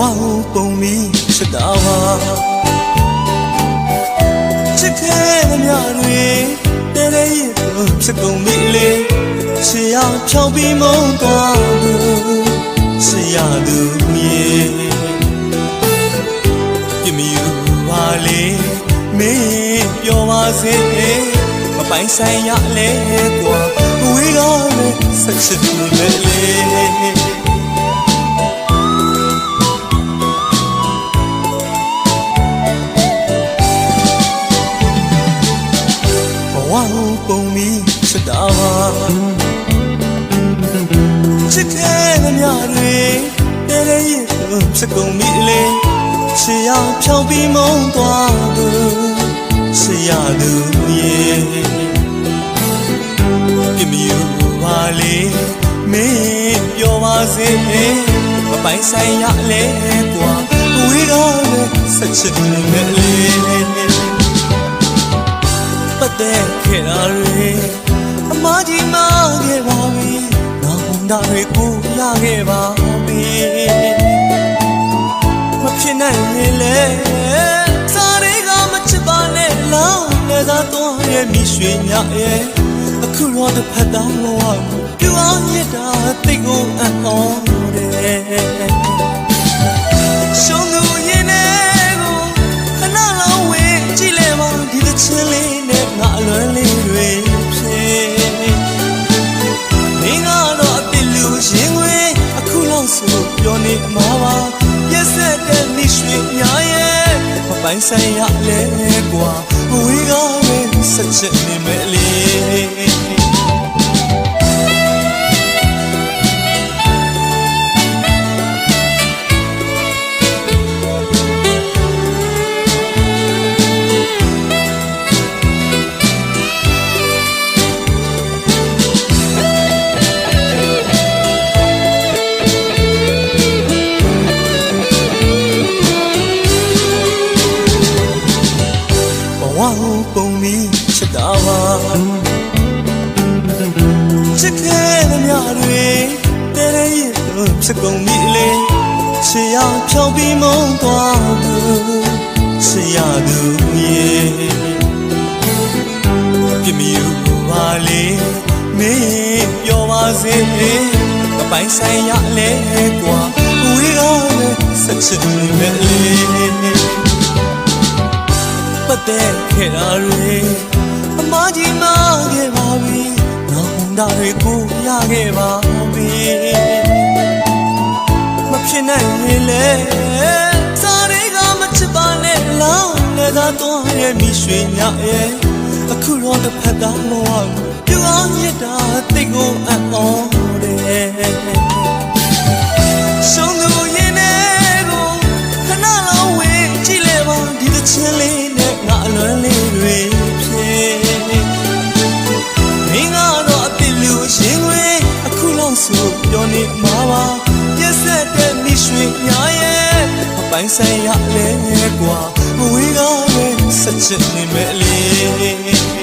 ကိုပုံပြီးချစ်တာပါချစ်ခဲ့သမျှတွေတဲတဲရလို့ဖြစ်ကုန်ပြီလေချစ်ရဖြောင်းပြီးမုန်းသွားသူချစ်ရသူမြေပြမယူပါလေမင်းပြောပါစေမပိုင်ဆိုင်ရလဲကွာဝေးကားနဲ့ဆက်ချစ်သူ ကိုပုံပြီးချစ်တာပါချစ်တဲ့ညတွေတဲတဲရလို့ဖြစ်ကုန်ပြီလေချစ်ရဖြောင်းပြီးမုန်းသွားသူချစ်ရသူမြေပြမယူပါလေမင်းပြောပါစေမပိုင်ဆိုင်ရလဲကွာဝေးကားနဲ့ဆက်ချစ်နေလေ တတွေကိုရခဲ့ပါပြီ။မဖြစ်နိုင်လေလေစားတွေကမချစ်ပါနဲ့လောင်းနေသာတော့ရဲ့မိရွှေညရဲ့အခုတော့တစ်ဖက်သားလောကပြူအောင်ရတာတိတ်ကိုအံ့ဩတယ်။ မပိုင်ဆိုင်ရလဲကွာဝေးကားပဲဆက်ချက်နေမယ်လေ ဖြစ်ကုန်ပြီလေချစ်ရဖြောင်းပြီးမုန်းသွားသူချစ်ရသူမြေပြမယူပါလေမင်းပြောပါစေမပိုင်ဆိုင်ရလဲကွာဝေးကားနဲ့ဆက်ချစ်နေမယ်လေပတ်သက်ခဲ့တာတွေအမကြီးမခဲ့ပါပြီ။နောင်တတွေကိုရခဲ့ပါပြီ။မ ဖြစ်နိုင်ရင်လေစားတွေကမချစ်ပါနဲ့လောင်းနေသာတော့ရဲ့မိရွှေညရဲ့အခုတော့တစ်ဖက်သားမောဟကိုပြူအောင်ရတာတိတ်ကိုအံ့ဩတယ်။ ရွှေညာရဲ့မပိုင်ဆိုင်ရလဲကွာဝေးကားပဲဆက်ချစ်နေမယ်လေ